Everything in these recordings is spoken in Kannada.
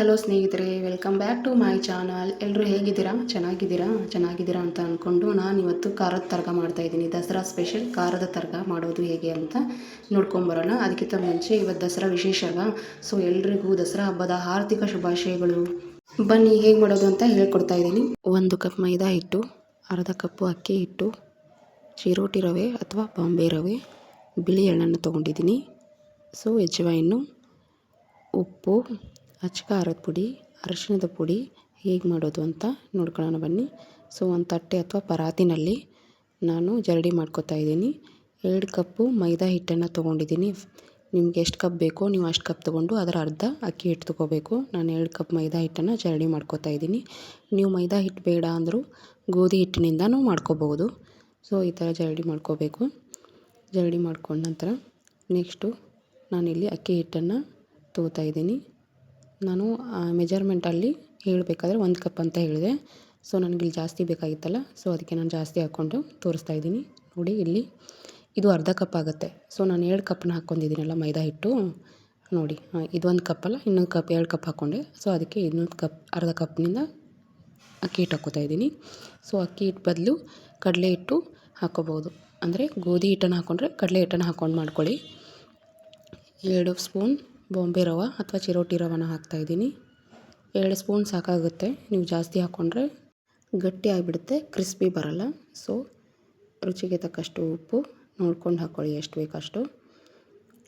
ಹಲೋ ಸ್ನೇಹಿತರೆ welcome back to my channel ಎಲ್ಲರೂ ಹೇಗಿದ್ದೀರಾ? ಚೆನ್ನಾಗಿದ್ದೀರಾ? ಚೆನ್ನಾಗಿದ್ದೀರಾ ಅಂತ ಅಂದ್ಕೊಂಡು ನಾನು ಇವತ್ತು ಖಾರದ ತರ್ಗ ಮಾಡ್ತಾ ಇದ್ದೀನಿ. ದಸರಾ ಸ್ಪೆಷಲ್ ಖಾರದ ತರ್ಗ ಮಾಡೋದು ಹೇಗೆ ಅಂತ ನೋಡ್ಕೊಂಬರೋಣ ಅದಕ್ಕಿಂತ ಮುಂಚೆ ಇವತ್ತು ದಸರಾ ವಿಶೇಷ ಅಲ್ವಾ ಸೊ ಎಲ್ರಿಗೂ ದಸರಾ ಹಬ್ಬದ ಆರ್ಥಿಕ ಶುಭಾಶಯಗಳು. ಬನ್ನಿ, ಹೇಗೆ ಮಾಡೋದು ಅಂತ ಹೇಳ್ಕೊಡ್ತಾ ಇದ್ದೀನಿ. ಒಂದು ಕಪ್ ಮೈದಾ ಹಿಟ್ಟು, ಅರ್ಧ ಕಪ್ಪು ಅಕ್ಕಿ ಹಿಟ್ಟು, ಚಿರೋಟಿ ರವೆ ಅಥವಾ ಬಾಂಬೆ ರವೆ, ಬಿಳಿ ಎಳ್ಳನ್ನು ತೊಗೊಂಡಿದ್ದೀನಿ. ಸೊ ಅಜ್ವಾಯಿನ್ನು ಉಪ್ಪು ಅಚ್ಚ ಖಾರದ ಪುಡಿ, ಅರಿಶಿಣದ ಪುಡಿ ಹೇಗೆ ಮಾಡೋದು ಅಂತ ನೋಡ್ಕೊಳ್ಳೋಣ ಬನ್ನಿ. ಸೊ ಒಂದು ತಟ್ಟೆ ಅಥವಾ ಪರಾತಿನಲ್ಲಿ ನಾನು ಜರಡಿ ಮಾಡ್ಕೊತಾ ಇದ್ದೀನಿ. ಎರಡು ಕಪ್ಪು ಮೈದಾ ಹಿಟ್ಟನ್ನು ತೊಗೊಂಡಿದ್ದೀನಿ. ನಿಮ್ಗೆ ಎಷ್ಟು ಕಪ್ ಬೇಕೋ ನೀವು ಅಷ್ಟು ಕಪ್ ತೊಗೊಂಡು ಅದರ ಅರ್ಧ ಅಕ್ಕಿ ಹಿಟ್ಟು ತೊಗೋಬೇಕು. ನಾನು ಎರಡು ಕಪ್ ಮೈದಾ ಹಿಟ್ಟನ್ನು ಜರಡಿ ಮಾಡ್ಕೊತಾ ಇದ್ದೀನಿ. ನೀವು ಮೈದಾ ಹಿಟ್ಟು ಬೇಡ ಅಂದರೂ ಗೋಧಿ ಹಿಟ್ಟಿನಿಂದನೂ ಮಾಡ್ಕೋಬೋದು ಸೊ ಈ ಥರ ಜರಡಿ ಮಾಡ್ಕೋಬೇಕು. ಜರಡಿ ಮಾಡ್ಕೊಂಡ ನಂತರ ನೆಕ್ಸ್ಟು ನಾನಿಲ್ಲಿ ಅಕ್ಕಿ ಹಿಟ್ಟನ್ನು ತೊಗೋತಾ ಇದ್ದೀನಿ. ನಾನು ಮೆಜರ್ಮೆಂಟಲ್ಲಿ ಹೇಳಬೇಕಾದ್ರೆ ಒಂದು ಕಪ್ ಅಂತ ಹೇಳಿದೆ. ಸೊ ನನಗಿಲ್ಲಿ ಜಾಸ್ತಿ ಬೇಕಾಗಿತ್ತಲ್ಲ ಸೊ ಅದಕ್ಕೆ ನಾನು ಜಾಸ್ತಿ ಹಾಕ್ಕೊಂಡು ತೋರಿಸ್ತಾ ಇದ್ದೀನಿ. ನೋಡಿ ಇಲ್ಲಿ, ಇದು ಅರ್ಧ ಕಪ್ ಆಗುತ್ತೆ. ಸೊ ನಾನು ಎರಡು ಕಪ್ನ ಹಾಕ್ಕೊಂಡಿದ್ದೀನಲ್ಲ, ಮೈದಾ ಹಿಟ್ಟು. ನೋಡಿ ಇದೊಂದು ಕಪ್ಪಲ್ಲ ಇನ್ನೊಂದು ಕಪ್ ಎರಡು ಕಪ್ ಹಾಕ್ಕೊಂಡೆ ಸೊ ಅದಕ್ಕೆ ಇನ್ನೊಂದು ಕಪ್ ಅರ್ಧ ಕಪ್ನಿಂದ ಅಕ್ಕಿ ಹಿಟ್ಟು ಹಾಕ್ಕೋತಾ ಇದ್ದೀನಿ. ಸೊ ಅಕ್ಕಿ ಹಿಟ್ಟು ಬದಲು ಕಡಲೆ ಹಿಟ್ಟು ಹಾಕ್ಕೋಬೋದು. ಅಂದರೆ ಗೋಧಿ ಹಿಟ್ಟನ್ನು ಹಾಕ್ಕೊಂಡ್ರೆ ಕಡಲೆ ಹಿಟ್ಟನ್ನು ಹಾಕ್ಕೊಂಡು ಮಾಡ್ಕೊಳ್ಳಿ. ಎರಡು ಸ್ಪೂನ್ ಬಾಂಬೆ ರವ ಅಥವಾ ಚಿರೋಟಿ ರವೆನ ಹಾಕ್ತಾಯಿದ್ದೀನಿ ಎರಡು ಸ್ಪೂನ್ ಸಾಕಾಗುತ್ತೆ. ನೀವು ಜಾಸ್ತಿ ಹಾಕ್ಕೊಂಡ್ರೆ ಗಟ್ಟಿ ಆಗಿಬಿಡುತ್ತೆ, ಕ್ರಿಸ್ಪಿ ಬರಲ್ಲ. ಸೊ ರುಚಿಗೆ ತಕ್ಕಷ್ಟು ಉಪ್ಪು ನೋಡ್ಕೊಂಡು ಹಾಕ್ಕೊಳ್ಳಿ ಎಷ್ಟು ಬೇಕಷ್ಟು.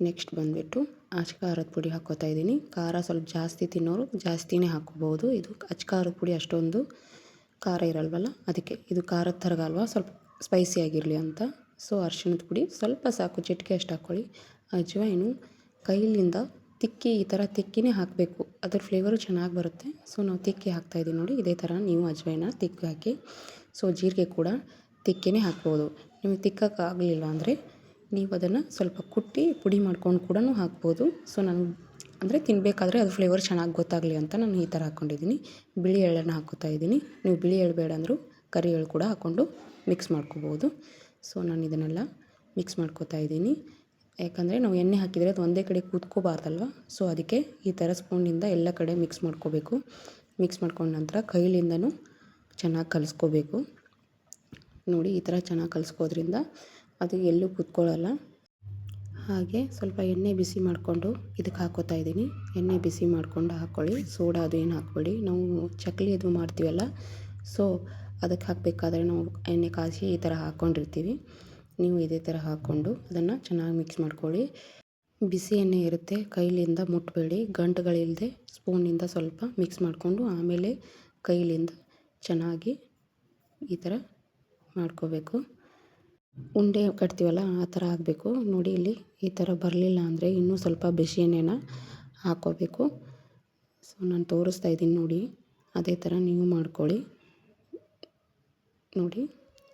ನೆಕ್ಸ್ಟ್ ಬಂದುಬಿಟ್ಟು ಅಚ್ಚ ಖಾರದ ಪುಡಿ ಹಾಕ್ಕೋತಾ ಇದ್ದೀನಿ. ಖಾರ ಸ್ವಲ್ಪ ಜಾಸ್ತಿ ತಿನ್ನೋರು ಜಾಸ್ತಿನೇ ಹಾಕ್ಕೋಬೋದು ಇದು ಅಚ್ಚ ಖಾರದ ಪುಡಿ ಅಷ್ಟೊಂದು ಖಾರ ಇರಲ್ವಲ್ಲ? ಅದಕ್ಕೆ ಇದು ಖಾರದ ಥರಗಲ್ವ ಸ್ವಲ್ಪ ಸ್ಪೈಸಿ ಆಗಿರಲಿ ಅಂತ. ಸೊ ಅರಿಶಿಣದ ಪುಡಿ ಸ್ವಲ್ಪ ಸಾಕು, ಚಿಟಿಕೆ ಅಷ್ಟು ಹಾಕ್ಕೊಳ್ಳಿ ಅಜ್ವಾಯಿನು ಕೈಲಿಂದ ತಿಕ್ಕಿ ಈ ಥರ ತಿಕ್ಕಿನೇ ಹಾಕಬೇಕು. ಅದ್ರ ಫ್ಲೇವರು ಚೆನ್ನಾಗಿ ಬರುತ್ತೆ. ಸೊ ನಾವು ತಿಕ್ಕಿ ಹಾಕ್ತಾಯಿದ್ದೀವಿ ನೋಡಿ. ಇದೇ ಥರ ನೀವು ಅಜ್ವಾಯಿನ ತಿಕ್ಕಿ ಹಾಕಿ ಸೊ ಜೀರಿಗೆ ಕೂಡ ತಿಕ್ಕಿನೇ ಹಾಕ್ಬೋದು. ನಿಮಗೆ ತಿಕ್ಕೋಕ್ಕಾಗಲಿಲ್ಲ ಅಂದರೆ ನೀವು ಅದನ್ನು ಸ್ವಲ್ಪ ಕುಟ್ಟಿ ಪುಡಿ ಮಾಡ್ಕೊಂಡು ಕೂಡ ಹಾಕ್ಬೋದು. ಸೊ ನಾನು ಅಂದರೆ ತಿನ್ನಬೇಕಾದ್ರೆ ಅದು ಫ್ಲೇವರ್ ಚೆನ್ನಾಗಿ ಗೊತ್ತಾಗಲಿ ಅಂತ ನಾನು ಈ ಥರ ಹಾಕ್ಕೊಂಡಿದ್ದೀನಿ ಬಿಳಿ ಎಳ್ಳನ್ನು ಹಾಕ್ಕೊತಾ ಇದ್ದೀನಿ ನೀವು ಬಿಳಿ ಎಳ್ಳು ಬೇಡ ಅಂದರೂ ಕರಿ ಎಳ್ಳು ಕೂಡ ಹಾಕ್ಕೊಂಡು ಮಿಕ್ಸ್ ಮಾಡ್ಕೋಬೋದು. ಸೊ ನಾನು ಇದನ್ನೆಲ್ಲ ಮಿಕ್ಸ್ ಮಾಡ್ಕೋತಾ ಇದ್ದೀನಿ ಯಾಕಂದರೆ ನಾವು ಎಣ್ಣೆ ಹಾಕಿದರೆ ಅದು ಒಂದೇ ಕಡೆ ಕೂತ್ಕೋಬಾರ್ದಲ್ವ? ಸೊ ಅದಕ್ಕೆ ಈ ಥರ ಸ್ಪೂನಿಂದ ಎಲ್ಲ ಕಡೆ ಮಿಕ್ಸ್ ಮಾಡ್ಕೋಬೇಕು. ಮಿಕ್ಸ್ ಮಾಡ್ಕೊಂಡ ನಂತರ ಕೈಲಿಂದನೂ ಚೆನ್ನಾಗಿ ಕಲಿಸ್ಕೋಬೇಕು. ನೋಡಿ, ಈ ಥರ ಚೆನ್ನಾಗಿ ಕಲಿಸ್ಕೋದ್ರಿಂದ ಅದು ಎಲ್ಲೂ ಕೂತ್ಕೊಳ್ಳಲ್ಲ. ಹಾಗೆ ಸ್ವಲ್ಪ ಎಣ್ಣೆ ಬಿಸಿ ಮಾಡಿಕೊಂಡು ಇದಕ್ಕೆ ಹಾಕೋತಾ ಇದ್ದೀನಿ. ಎಣ್ಣೆ ಬಿಸಿ ಮಾಡಿಕೊಂಡು ಹಾಕ್ಕೊಳ್ಳಿ ಸೋಡಾ ಅದು ಏನು ಹಾಕ್ಬೇಡಿ. ನಾವು ಚಕ್ಲಿ ಅದು ಮಾಡ್ತೀವಲ್ಲ. ಸೊ ಅದಕ್ಕೆ ಹಾಕಬೇಕಾದ್ರೆ ನಾವು ಎಣ್ಣೆ ಕಾಯಿಸಿ ಈ ಥರ ಹಾಕ್ಕೊಂಡಿರ್ತೀವಿ ನೀವು ಇದೇ ಥರ ಹಾಕ್ಕೊಂಡು ಅದನ್ನು ಚೆನ್ನಾಗಿ ಮಿಕ್ಸ್ ಮಾಡ್ಕೊಳ್ಳಿ. ಬಿಸಿ ಎಣ್ಣೆ ಇರುತ್ತೆ, ಕೈಲಿಂದ ಮುಟ್ಟಬೇಡಿ ಗಂಟುಗಳಿಲ್ಲದೆ ಸ್ಪೂನಿಂದ ಸ್ವಲ್ಪ ಮಿಕ್ಸ್ ಮಾಡಿಕೊಂಡು ಆಮೇಲೆ ಕೈಲಿಂದ ಚೆನ್ನಾಗಿ ಈ ಥರ ಮಾಡ್ಕೋಬೇಕು. ಉಂಡೆ ಕಟ್ತೀವಲ್ಲ, ಆ ಥರ ಆಗಬೇಕು ನೋಡಿ, ಇಲ್ಲಿ ಈ ಥರ ಬರಲಿಲ್ಲ ಅಂದರೆ ಇನ್ನೂ ಸ್ವಲ್ಪ ಬಿಸಿ ಎಣ್ಣೆನ ಹಾಕ್ಕೋಬೇಕು. ಸೊ, ನಾನು ತೋರಿಸ್ತಾ ಇದ್ದೀನಿ ನೋಡಿ. ಅದೇ ಥರ ನೀವು ಮಾಡ್ಕೊಳ್ಳಿ. ನೋಡಿ.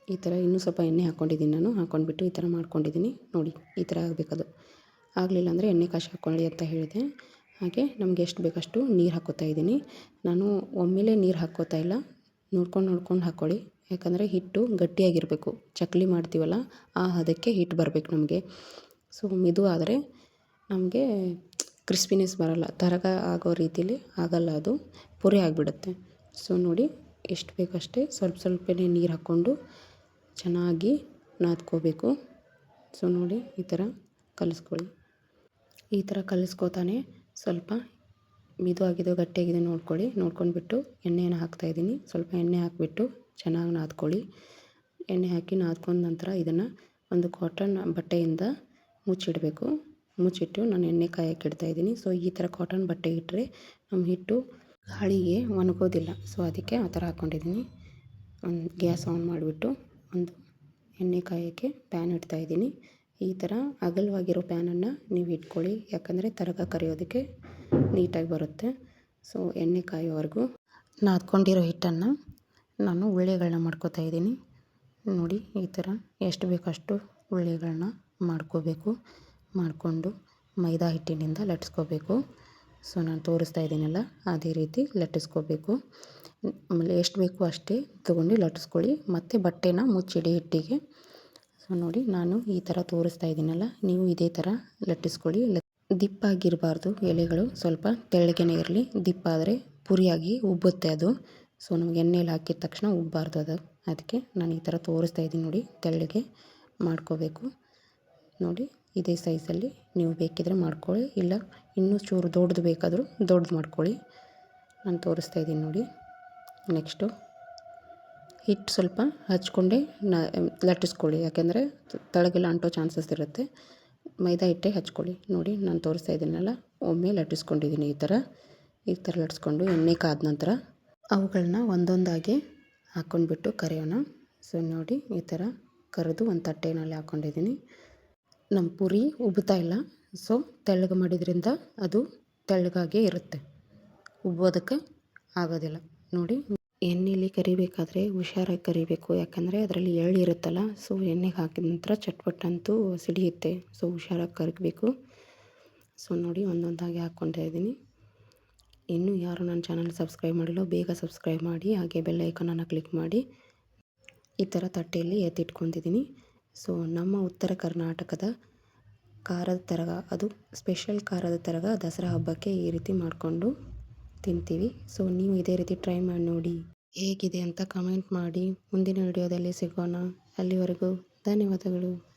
ಈ ಥರ ಇನ್ನೂ ಸ್ವಲ್ಪ ಎಣ್ಣೆ ಹಾಕ್ಕೊಂಡಿದ್ದೀನಿ ನಾನು. ಹಾಕ್ಕೊಂಡ್ಬಿಟ್ಟು ಈ ಥರ ಮಾಡ್ಕೊಂಡಿದ್ದೀನಿ. ನೋಡಿ, ಈ ಥರ ಆಗಬೇಕದು. ಆಗಲಿಲ್ಲ ಅಂದರೆ ಎಣ್ಣೆ ಕಾಶಿ ಹಾಕ್ಕೊಳ್ಳಿ ಅಂತ ಹೇಳಿದೆ. ಹಾಗೆ ನಮಗೆ ಎಷ್ಟು ಬೇಕಷ್ಟು ನೀರು ಹಾಕ್ಕೋತಾ ಇದ್ದೀನಿ. ನಾನು ಒಮ್ಮೆಲೆ ನೀರು ಹಾಕ್ಕೋತಾ ಇಲ್ಲ. ನೋಡ್ಕೊಂಡು ನೋಡ್ಕೊಂಡು ಹಾಕ್ಕೊಳ್ಳಿ ಯಾಕಂದರೆ ಹಿಟ್ಟು ಗಟ್ಟಿಯಾಗಿರಬೇಕು. ಚಕ್ಲಿ ಮಾಡ್ತೀವಲ್ಲ, ಆ ಹದಕ್ಕೆ ಹಿಟ್ಟು ಬರಬೇಕು ನಮಗೆ. ಸೊ, ಮಿದು ಆದರೆ ನಮಗೆ ಕ್ರಿಸ್ಪಿನೆಸ್ ಬರಲ್ಲ. ತರಗ ಆಗೋ ರೀತಿಲಿ ಆಗಲ್ಲ ಅದು. ಪುರಿ ಆಗಿಬಿಡುತ್ತೆ. ಸೊ, ನೋಡಿ, ಎಷ್ಟು ಬೇಕಷ್ಟೇ ಸ್ವಲ್ಪ ಸ್ವಲ್ಪನೇ ನೀರು ಹಾಕ್ಕೊಂಡು ಚೆನ್ನಾಗಿ ನಾದ್ಕೋಬೇಕು. ಸೊ ನೋಡಿ ಈ ಥರ ಕಲಿಸ್ಕೊಳ್ಳಿ. ಈ ಥರ ಕಲಿಸ್ಕೊತಾನೆ ಸ್ವಲ್ಪ ಮಿದು ಆಗಿದೋ ಗಟ್ಟಿಯಾಗಿದೆ ನೋಡ್ಕೊಳ್ಳಿ. ನೋಡ್ಕೊಂಡ್ಬಿಟ್ಟು ಎಣ್ಣೆಯನ್ನು ಹಾಕ್ತಾಯಿದ್ದೀನಿ ಸ್ವಲ್ಪ ಎಣ್ಣೆ ಹಾಕಿಬಿಟ್ಟು ಚೆನ್ನಾಗಿ ನಾದ್ಕೊಳ್ಳಿ. ಎಣ್ಣೆ ಹಾಕಿ ನಾದ್ಕೊಂಡ ನಂತರ ಇದನ್ನು ಒಂದು ಕಾಟನ್ ಬಟ್ಟೆಯಿಂದ ಮುಚ್ಚಿಡಬೇಕು. ಮುಚ್ಚಿಟ್ಟು ನಾನು ಎಣ್ಣೆ ಕಾಯಕ್ಕೆ ಇಡ್ತಾಯಿದ್ದೀನಿ ಸೊ ಈ ಥರ ಕಾಟನ್ ಬಟ್ಟೆ ಇಟ್ಟರೆ ನಮ್ಮ ಹಿಟ್ಟು ಗಾಳಿಗೆ ಒಣಗೋದಿಲ್ಲ. ಸೊ ಅದಕ್ಕೆ ಆ ಥರ ಹಾಕ್ಕೊಂಡಿದ್ದೀನಿ. ಒಂದು ಗ್ಯಾಸ್ ಆನ್ ಮಾಡಿಬಿಟ್ಟು ಒಂದು ಎಣ್ಣೆ ಕಾಯೋಕ್ಕೆ ಪ್ಯಾನ್ ಇಡ್ತಾಯಿದ್ದೀನಿ ಈ ಥರ ಅಗಲವಾಗಿರೋ ಪ್ಯಾನನ್ನು ನೀವು ಇಟ್ಕೊಳ್ಳಿ. ಯಾಕಂದರೆ ತರಗ ಕರಿಯೋದಕ್ಕೆ ನೀಟಾಗಿ ಬರುತ್ತೆ. ಸೊ ಎಣ್ಣೆ ಕಾಯೋವರೆಗೂ ನಾದ್ಕೊಂಡಿರೋ ಹಿಟ್ಟನ್ನು ನಾನು ಉಳ್ಳೆಗಳನ್ನ ಮಾಡ್ಕೋತಾ ಇದ್ದೀನಿ. ನೋಡಿ, ಈ ಥರ ಎಷ್ಟು ಬೇಕಷ್ಟು ಉಳ್ಳೆಗಳನ್ನ ಮಾಡ್ಕೋಬೇಕು. ಮಾಡಿಕೊಂಡು ಮೈದಾ ಹಿಟ್ಟಿನಿಂದ ಲಟ್ಸ್ಕೋಬೇಕು. ಸೊ ನಾನು ತೋರಿಸ್ತಾ ಇದ್ದೀನಲ್ಲ, ಅದೇ ರೀತಿ ಲಟ್ಟಿಸ್ಕೋಬೇಕು. ಆಮೇಲೆ ಎಷ್ಟು ಬೇಕು ಅಷ್ಟೇ ತೊಗೊಂಡು ಲಟ್ಟಿಸ್ಕೊಳ್ಳಿ. ಮತ್ತು ಬಟ್ಟೆನ ಮುಚ್ಚಿಡಿ ಹಿಟ್ಟಿಗೆ. ಸೊ ನೋಡಿ ನಾನು ಈ ಥರ ತೋರಿಸ್ತಾ ಇದ್ದೀನಲ್ಲ, ನೀವು ಇದೇ ಥರ ಲಟ್ಟಿಸ್ಕೊಳ್ಳಿ. ದಿಪ್ಪಾಗಿರಬಾರ್ದು ಎಲೆಗಳು, ಸ್ವಲ್ಪ ತೆಳ್ಳಗೆನೇ ಇರಲಿ. ದಿಪ್ಪಾದರೆ ಪುರಿಯಾಗಿ ಉಬ್ಬುತ್ತೆ ಅದು. ಸೊ ನಮ್ಗೆ ಎಣ್ಣೆಲಿ ಹಾಕಿದ ತಕ್ಷಣ ಉಬ್ಬಾರ್ದು ಅದು. ಅದಕ್ಕೆ ನಾನು ಈ ಥರ ತೋರಿಸ್ತಾ ಇದ್ದೀನಿ ನೋಡಿ, ತೆಳ್ಳಗೆ ಮಾಡ್ಕೋಬೇಕು. ನೋಡಿ ಇದೇ ಸೈಜಲ್ಲಿ ನೀವು ಬೇಕಿದ್ರೆ ಮಾಡ್ಕೊಳ್ಳಿ. ಇಲ್ಲ ಇನ್ನೂ ಚೂರು ದೊಡ್ಡದು ಬೇಕಾದರೂ ದೊಡ್ಡದು ಮಾಡ್ಕೊಳ್ಳಿ. ನಾನು ತೋರಿಸ್ತಾ ಇದ್ದೀನಿ ನೋಡಿ. ನೆಕ್ಸ್ಟು ಹಿಟ್ಟು ಸ್ವಲ್ಪ ಹಚ್ಕೊಂಡೆ ನ ಲಟ್ಟಿಸ್ಕೊಳ್ಳಿ. ಯಾಕೆಂದರೆ ತಳಗೆಲ್ಲ ಅಂಟೋ ಚಾನ್ಸಸ್ ಇರುತ್ತೆ. ಮೈದಾ ಹಿಟ್ಟೆ ಹಚ್ಕೊಳ್ಳಿ. ನೋಡಿ ನಾನು ತೋರಿಸ್ತಾ ಇದ್ದೀನಲ್ಲ, ಒಮ್ಮೆ ಲಟ್ಟಿಸ್ಕೊಂಡಿದ್ದೀನಿ ಈ ಥರ. ಈ ಥರ ಲಟ್ಟಿಸ್ಕೊಂಡು ಎಣ್ಣೆ ಕಾದ ನಂತರ ಅವುಗಳನ್ನ ಒಂದೊಂದಾಗಿ ಹಾಕ್ಕೊಂಡ್ಬಿಟ್ಟು ಕರೆಯೋಣ. ಸೊ ನೋಡಿ ಈ ಥರ ಕರೆದು ಒಂದು ತಟ್ಟೆನಲ್ಲಿ ಹಾಕ್ಕೊಂಡಿದ್ದೀನಿ ನಮ್ಮ ಪುರಿ ಉಬ್ಬುತ್ತಾ ಇಲ್ಲ. ಸೊ ತೆಳ್ಳಗೆ ಮಾಡಿದ್ರಿಂದ ಅದು ತೆಳ್ಳಗಾಗೇ ಇರುತ್ತೆ. ಉಬ್ಬೋದಕ್ಕೆ ಆಗೋದಿಲ್ಲ. ನೋಡಿ, ಎಣ್ಣೆಲಿ ಕರಿಬೇಕಾದ್ರೆ ಹುಷಾರಾಗಿ ಕರಿಬೇಕು. ಯಾಕಂದರೆ ಅದರಲ್ಲಿ ಎಳ್ಳು ಇರುತ್ತಲ್ಲ ಸೊ ಎಣ್ಣೆಗೆ ಹಾಕಿದ ನಂತರ ಚಟ್ಪಟ್ಟಂತೂ ಸಿಡಿಯುತ್ತೆ. ಸೊ ಹುಷಾರಾಗಿ ಕರಗಬೇಕು. ಸೊ ನೋಡಿ, ಒಂದೊಂದಾಗಿ ಹಾಕ್ಕೊತಾ ಇದ್ದೀನಿ ಇನ್ನೂ ಯಾರು ನನ್ನ ಚಾನಲ್ ಸಬ್ಸ್ಕ್ರೈಬ್ ಮಾಡಿಲ್ಲ, ಬೇಗ ಸಬ್ಸ್ಕ್ರೈಬ್ ಮಾಡಿ, ಹಾಗೆ ಬೆಲ್ ಐಕನನ್ನು ಕ್ಲಿಕ್ ಮಾಡಿ. ಈ ಥರ ತಟ್ಟೆಯಲ್ಲಿ ಎತ್ತಿಟ್ಕೊತಿದ್ದೀನಿ ಸೊ ನಮ್ಮ ಉತ್ತರ ಕರ್ನಾಟಕದ ಖಾರದ ತರಗ, ಅದು ಸ್ಪೆಷಲ್ ಖಾರದ ತರಗ ದಸರಾ ಹಬ್ಬಕ್ಕೆ ಈ ರೀತಿ ಮಾಡಿಕೊಂಡು ತಿಂತೀವಿ. ಸೊ ನೀವು ಇದೇ ರೀತಿ ಟ್ರೈ ಮಾಡಿ ನೋಡಿ ಹೇಗಿದೆ ಅಂತ ಕಮೆಂಟ್ ಮಾಡಿ. ಮುಂದಿನ ವಿಡಿಯೋದಲ್ಲಿ ಸಿಗೋಣ. ಅಲ್ಲಿವರೆಗೂ ಧನ್ಯವಾದಗಳು.